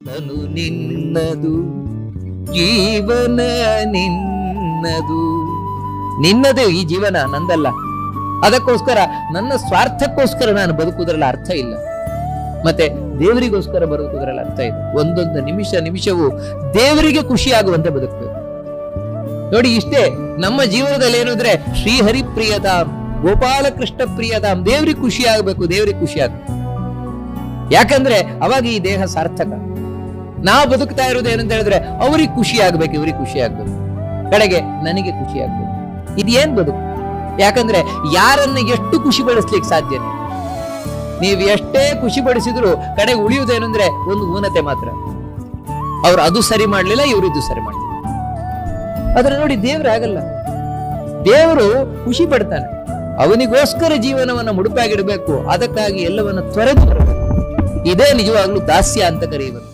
ತನು ನಿನ್ನದು, ಜೀವನ ನಿನ್ನದು. ನಿನ್ನದೇ ಈ ಜೀವನ, ನಂದಲ್ಲ. ಅದಕ್ಕೋಸ್ಕರ, ನನ್ನ ಸ್ವಾರ್ಥಕ್ಕೋಸ್ಕರ ನಾನು ಬದುಕುವುದರಲ್ಲಿ ಅರ್ಥ ಇಲ್ಲ. ಮತ್ತೆ ದೇವರಿಗೋಸ್ಕರ ಬದುಕುವುದರಲ್ಲಿ ಅರ್ಥ ಇದೆ ಒಂದೊಂದು ನಿಮಿಷ, ನಿಮಿಷವು ದೇವರಿಗೆ ಖುಷಿಯಾಗುವಂತೆ ಬದುಕಬೇಕು. ನೋಡಿ, ಇಷ್ಟೇ, ನಮ್ಮ ಜೀವನದಲ್ಲಿ ಏನು ಅಂದ್ರೆ ಶ್ರೀಹರಿ ಪ್ರಿಯತಾಂ ಗೋಪಾಲಕೃಷ್ಣ ಪ್ರಿಯತಾಂ ದೇವ್ರಿಗೆ ಖುಷಿ ಆಗ್ಬೇಕು ದೇವ್ರಿಗೆ ಖುಷಿ ಆಗ್ಬೇಕು ಯಾಕಂದ್ರೆ, ಅವಾಗ ಈ ದೇಹ ಸಾರ್ಥಕ. ನಾವು ಬದುಕ್ತಾ ಇರೋದು ಏನಂತ ಹೇಳಿದ್ರೆ ಅವ್ರಿಗೆ ಖುಷಿ ಆಗ್ಬೇಕು, ಇವ್ರಿಗೆ ಖುಷಿ ಆಗ್ಬೇಕು. ಕಡೆಗೆ ನನಗೆ ಖುಷಿ ಆಗ್ಬೇಕು. ಇದೇನ್ ಬದುಕು? ಯಾಕಂದ್ರೆ ಯಾರನ್ನ ಎಷ್ಟು ಖುಷಿ ಪಡಿಸ್ಲಿಕ್ಕೆ ಸಾಧ್ಯ ನೀವು ಎಷ್ಟೇ ಖುಷಿ ಪಡಿಸಿದ್ರು ಕಡೆಗೆ ಉಳಿಯುವುದೇನೆಂದ್ರೆ ಒಂದು ಊನತೆ ಮಾತ್ರ. ಅವ್ರು ಅದು ಸರಿ ಮಾಡ್ಲಿಲ್ಲ, ಇವ್ರು ಇದು ಸರಿ ಮಾಡಲಿಲ್ಲ. ಆದ್ರೆ ನೋಡಿ, ದೇವ್ರು ಆಗಲ್ಲ ದೇವರು ಖುಷಿ ಪಡ್ತಾನೆ. ಅವನಿಗೋಸ್ಕರ ಜೀವನವನ್ನ ಮುಡುಪಾಗಿಡಬೇಕು. ಅದಕ್ಕಾಗಿ ಎಲ್ಲವನ್ನ ತೊರೆದು ಬರಬೇಕು. ಇದೇ ನಿಜವಾಗ್ಲೂ ದಾಸ್ಯ ಅಂತ ಕರೆಯುವರು